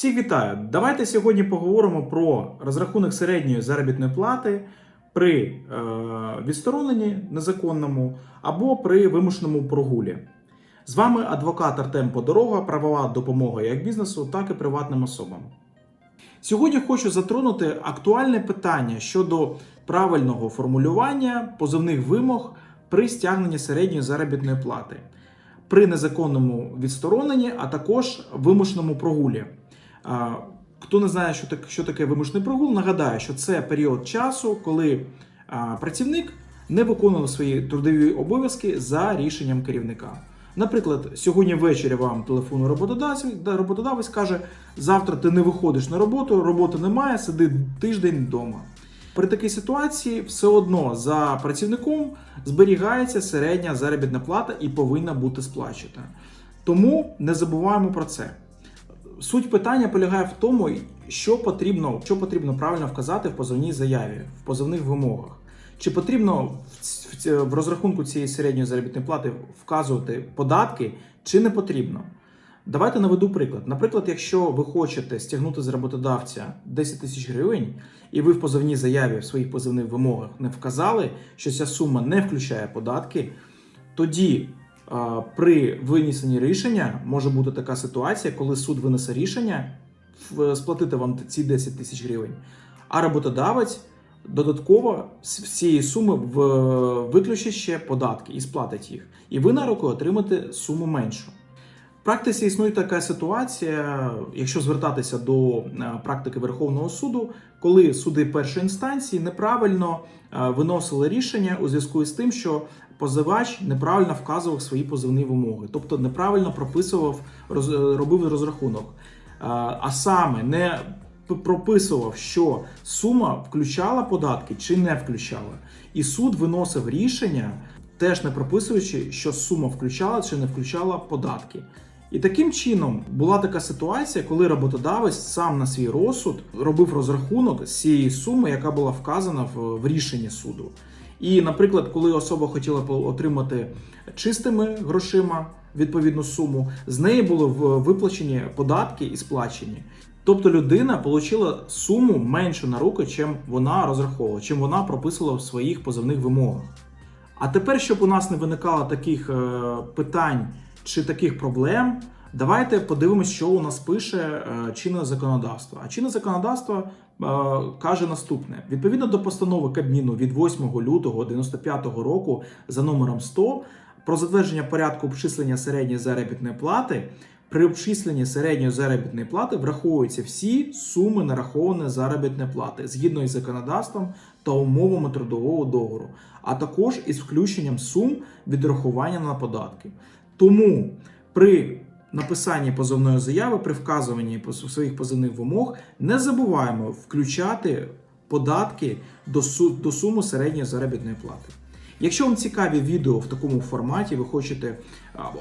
Всіх вітаю! Давайте сьогодні поговоримо про розрахунок середньої заробітної плати при е, відстороненні незаконному або при вимушеному прогулі. З вами адвокат Артем Подорога, правова допомога як бізнесу, так і приватним особам. Сьогодні хочу затронути актуальне питання щодо правильного формулювання позовних вимог при стягненні середньої заробітної плати, при незаконному відстороненні, а також вимушеному прогулі. Хто не знає, що таке, що таке вимушений прогул, нагадаю, що це період часу, коли працівник не виконував свої трудові обов'язки за рішенням керівника. Наприклад, сьогодні ввечері вам телефонує роботодавець, роботодавець каже: завтра ти не виходиш на роботу, роботи немає, сиди тиждень вдома. При такій ситуації все одно за працівником зберігається середня заробітна плата і повинна бути сплачена. Тому не забуваємо про це. Суть питання полягає в тому, що потрібно, що потрібно правильно вказати в позовній заяві, в позовних вимогах. Чи потрібно в, розрахунку цієї середньої заробітної плати вказувати податки, чи не потрібно? Давайте наведу приклад. Наприклад, якщо ви хочете стягнути з роботодавця 10 тисяч гривень, і ви в позовній заяві в своїх позовних вимогах не вказали, що ця сума не включає податки, тоді при винесенні рішення може бути така ситуація, коли суд винесе рішення сплатити вам ці 10 тисяч гривень, а роботодавець додатково з цієї суми виключить ще податки і сплатить їх. І ви на руку отримаєте суму меншу. В практиці існує така ситуація, якщо звертатися до е, практики Верховного суду, коли суди першої інстанції неправильно е, виносили рішення у зв'язку з тим, що позивач неправильно вказував свої позивні вимоги, тобто неправильно прописував, роз- робив розрахунок, Е, а саме не прописував, що сума включала податки чи не включала. І суд виносив рішення, теж не прописуючи, що сума включала чи не включала податки. І таким чином була така ситуація, коли роботодавець сам на свій розсуд робив розрахунок з цієї суми, яка була вказана в рішенні суду. І, наприклад, коли особа хотіла отримати чистими грошима відповідну суму, з неї були виплачені податки і сплачені. Тобто людина отримала суму меншу на руки, чим вона розраховувала, чим вона прописувала в своїх позовних вимогах. А тепер, щоб у нас не виникало таких е, питань чи таких проблем, давайте подивимося, що у нас пише е, чинне законодавство. А чинне законодавство е, каже наступне: відповідно до постанови Кабміну від 8 лютого 95 року за номером 100 про затвердження порядку обчислення середньої заробітної плати. При обчисленні середньої заробітної плати враховуються всі суми нарахованої заробітної плати згідно із законодавством та умовами трудового договору, а також із включенням сум відрахування на податки. Тому при написанні позовної заяви, при вказуванні своїх позивних вимог, не забуваємо включати податки до, до суми середньої заробітної плати. Якщо вам цікаві відео в такому форматі, ви хочете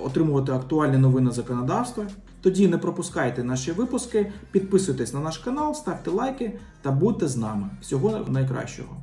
отримувати актуальні новини законодавства, тоді не пропускайте наші випуски, підписуйтесь на наш канал, ставте лайки та будьте з нами. Всього найкращого.